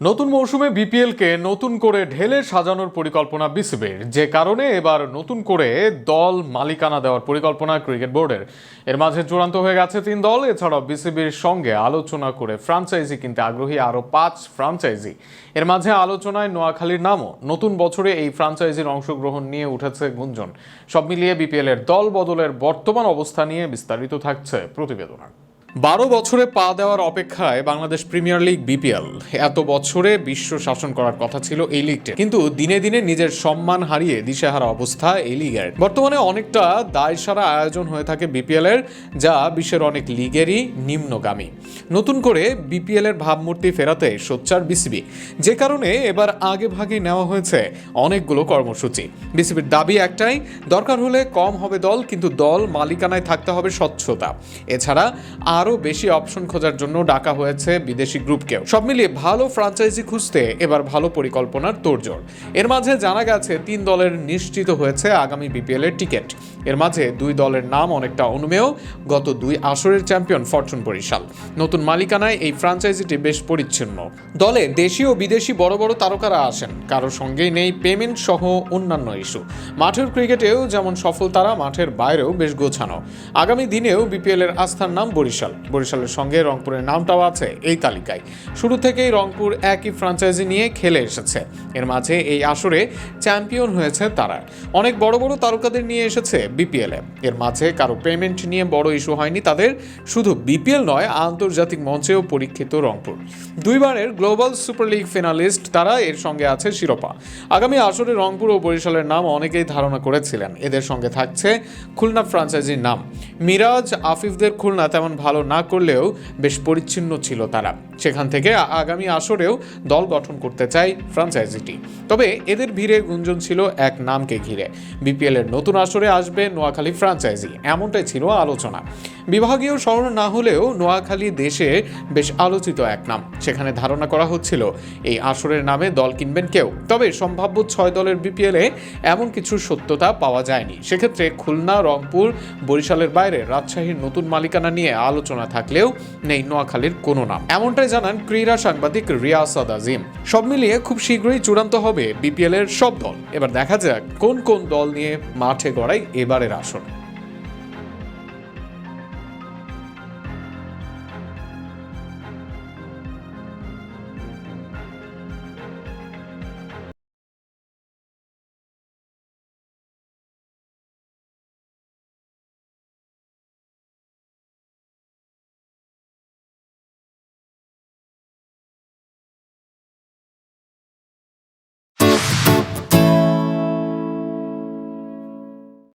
নতুন মৌসুমে বিপিএলকে নতুন করে ঢেলে সাজানোর পরিকল্পনা বিসিবির। যে কারণে এবার নতুন করে দল মালিকানা দেওয়ার পরিকল্পনা ক্রিকেট বোর্ডের। এর মাঝে চূড়ান্ত হয়ে গেছে তিন দল। এছাড়াও বিসিবির সঙ্গে আলোচনা করে ফ্রাঞ্চাইজি কিনতে আগ্রহী আরও পাঁচ ফ্রাঞ্চাইজি। এর মাঝে আলোচনায় নোয়াখালীর নামও নতুন বছরে এই ফ্রাঞ্চাইজির অংশগ্রহণ নিয়ে উঠেছে গুঞ্জন। সব মিলিয়ে বিপিএল এর দল বদলের বর্তমান অবস্থা নিয়ে বিস্তারিত থাকছে প্রতিবেদনা। বারো বছরে পা দেওয়ার অপেক্ষায় বাংলাদেশ প্রিমিয়ার লিগ, বিপিএল। এত বছরে বিশ্ব শাসন করার কথা ছিল এই লিগটি। কিন্তু দিনে দিনে নিজের সম্মান হারিয়ে দিশেহারা অবস্থা এই লিগের। বর্তমানে অনেকটা দায়সারা আয়োজন হয়ে থাকে বিপিএল এর যা বিশ্বের অনেক লিগেরই নিম্নগামী। নতুন করে বিপিএল এর ভাবমূর্তি ফেরাতে সোচ্চার বিসিবি। যে কারণে এবার আগে ভাগে নেওয়া হয়েছে অনেকগুলো কর্মসূচি। বিসিবির দাবি একটাই, দরকার হলে কম হবে দল, কিন্তু দল মালিকানায় থাকতে হবে স্বচ্ছতা। এছাড়া আরও বেশি অপশন খোঁজার জন্য ডাকা হয়েছে বিদেশি গ্রুপকেও সব মিলিয়ে ভালো ফ্রাঞ্চাইজি খুঁজতে এবার ভালো পরিকল্পনার তোড়জোড়। এর মাঝে জানা গেছে, তিন দলের নিশ্চিত হয়েছে আগামী বিপিএল এর টিকিট। এর মাঝে দুই দলের নাম অনেকটা অনুমেয়, গত দুই আসরের চ্যাম্পিয়ন ফরচুন বরিশাল। নতুন মালিকানায় এই ফ্রাঞ্চাইজিটি বেশ পরিচ্ছন্ন। দলে দেশি ও বিদেশি বড় বড় তারকারা আসেন, কারও সঙ্গেই নেই পেমেন্ট সহ অন্যান্য ইস্যু মাঠের ক্রিকেটেও যেমন সফল তারা, মাঠের বাইরেও বেশ গোছানো। আগামী দিনেও বিপিএল এর আস্থার নাম বরিশাল। বরিশালের সঙ্গে রংপুরের নামটাও আছে এই তালিকায়। শুরু থেকেই রংপুর একই ফ্রাঞ্চাইজি নিয়ে খেলে এসেছে। এর মাঝে এই আসরে চ্যাম্পিয়ন হয়েছে তারা। অনেক বড় বড় তারকাদের নিয়ে এসেছে বিপিএল এ। এর মাঝে কারও পেমেন্ট নিয়ে বড় ইস্যু হয়নি তাদের। শুধু বিপিএল নয়, আন্তর্জাতিক মঞ্চেও পরীক্ষিত রংপুর। দুইবারের গ্লোবাল সুপার লিগ ফিনালিস্ট তারা এর সঙ্গে আছে শিরোপা। আগামী আসরে রংপুর ও বরিশালের নাম অনেকেই ধারণা করেছিলেন। এদের সঙ্গে থাকছে খুলনা ফ্রাঞ্চাইজির নাম। মিরাজ, আফিফদের খুলনা তেমন ভালো না করলেও বেশ পরিচ্ছন্ন ছিল তারা। সেখান থেকে আগামী আসরেও দল গঠন করতে চায় ফ্রাঞ্চাইজিটি। তবে এদের ভিড়ে গুঞ্জন ছিল এক নামকে ঘিরে। বিপিএল এর নতুন আসরে আসবে নোয়াখালী ফ্রাঞ্চাইজি, এমনটাই ছিল আলোচনা। বিভাগীয় শহর না হলেও নোয়াখালী দেশে বেশ আলোচিত এক নাম। সেখানে ধারণা করা হচ্ছিল, এই আসরের নামে দল কিনবেন কেউ। তবে সম্ভাব্য ছয় দলের বিপিএলে এমন কিছু সত্যতা পাওয়া যায়নি। সেক্ষেত্রে খুলনা, রংপুর, বরিশালের বাইরে রাজশাহীর নতুন মালিকানা নিয়ে আলোচনা থাকলেও নেই নোয়াখালীর কোনো নাম। এমনটাই জানান ক্রীড়া সাংবাদিক রিয়াসাদ আজিম সব মিলিয়ে খুব শীঘ্রই চূড়ান্ত হবে বিপিএল এর সব দল। এবার দেখা যাক কোন কোন দল নিয়ে মাঠে গড়াই এবারের আসর।